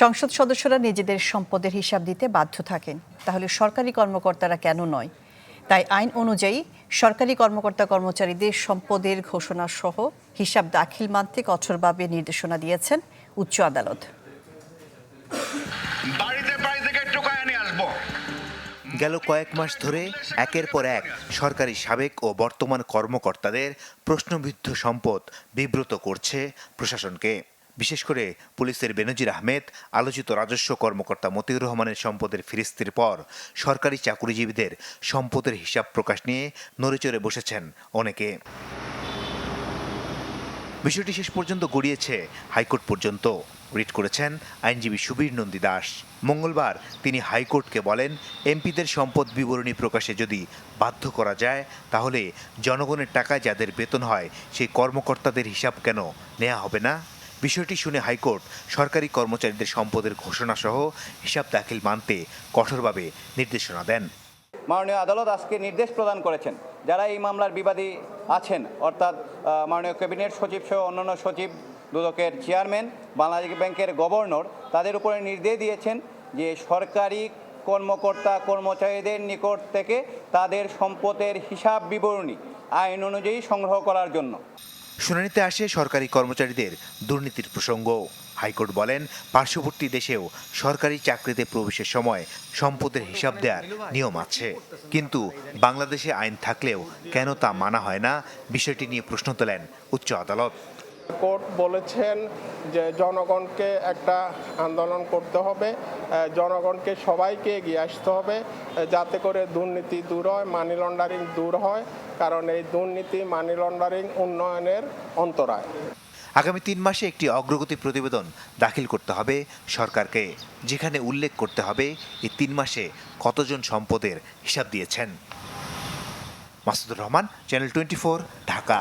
সংসদ সদস্যরা নিজেদের সম্পদের হিসাব দিতে বাধ্য থাকেন। তাহলে সরকারি কর্মকর্তারা কেন নয়? তাই আইন অনুযায়ী সরকারি কর্মকর্তা কর্মচারীদের সম্পদের ঘোষণা সহ হিসাব দাখিল মানতে কঠোরভাবে নির্দেশনা দিয়েছেন উচ্চ আদালত। গেল কয়েক মাস ধরে একের পর এক সরকারি সাবেক ও বর্তমান কর্মকর্তাদের প্রশ্নবিদ্ধ সম্পদ বিব্রত করছে প্রশাসনকে। বিশেষ করে পুলিশের বেনজির আহমেদ, আলোচিত রাজস্ব কর্মকর্তা মতিউর রহমানের সম্পদের ফিরিস্তির পর সরকারি চাকুরিজীবীদের সম্পদের হিসাব প্রকাশ নিয়ে নড়েচড়ে বসেছেন অনেকে। বিষয়টি শেষ পর্যন্ত গড়িয়েছে হাইকোর্ট পর্যন্ত, রিট করেছেন আইনজীবী সুবীর নন্দী দাস। মঙ্গলবার তিনি হাইকোর্টকে বলেন, এমপিদের সম্পদ বিবরণী প্রকাশে যদি বাধ্য করা যায়, তাহলে জনগণের টাকায় যাদের বেতন হয়, সেই কর্মকর্তাদের হিসাব কেন নেওয়া হবে না? বিষয়টি শুনে হাইকোর্ট সরকারি কর্মচারীদের সম্পদের ঘোষণা সহ হিসাব দাখিল মানতে কঠোরভাবে নির্দেশনা দেন। মাননীয় আদালত আজকে নির্দেশ প্রদান করেছেন, যারা এই মামলার বিবাদী আছেন, অর্থাৎ মাননীয় ক্যাবিনেট সচিব সহ অন্যান্য সচিব, দুদকের চেয়ারম্যান, বাংলাদেশ ব্যাংকের গভর্নর, তাদের উপরে নির্দেশ দিয়েছেন যে সরকারি কর্মকর্তা কর্মচারীদের নিকট থেকে তাদের সম্পদের হিসাব বিবরণী, আইন অনুযায়ী সংগ্রহ করার জন্য। শুনানিতে আসে সরকারি কর্মচারীদের দুর্নীতির প্রসঙ্গ। হাইকোর্ট বলেন, পার্শ্ববর্তী দেশেও সরকারি চাকরিতে প্রবেশের সময় সম্পদের হিসাব দেওয়ার নিয়ম আছে। কিন্তু বাংলাদেশে আইন থাকলেও কেন তা মানা হয় না, বিষয়টি নিয়ে প্রশ্ন তোলেন উচ্চ আদালত। কোর্ট বলেছেন যে জনগণকে একটা আন্দোলন করতে হবে। জনগণকে সবাইকে এগিয়ে আসতে হবে যাতে করে দুর্নীতি দূর হয় মানি লন্ডারিং দূর হয়, কারণ এই দুর্নীতি মানি লন্ডারিং উন্নয়নের অন্তরায়। আগামী তিন মাসে একটি অগ্রগতি প্রতিবেদন দাখিল করতে হবে সরকারকে, যেখানে উল্লেখ করতে হবে এই তিন মাসে কতজন সম্পদের হিসাব দিয়েছেন। Masudur Rahman channel twenty Dhaka.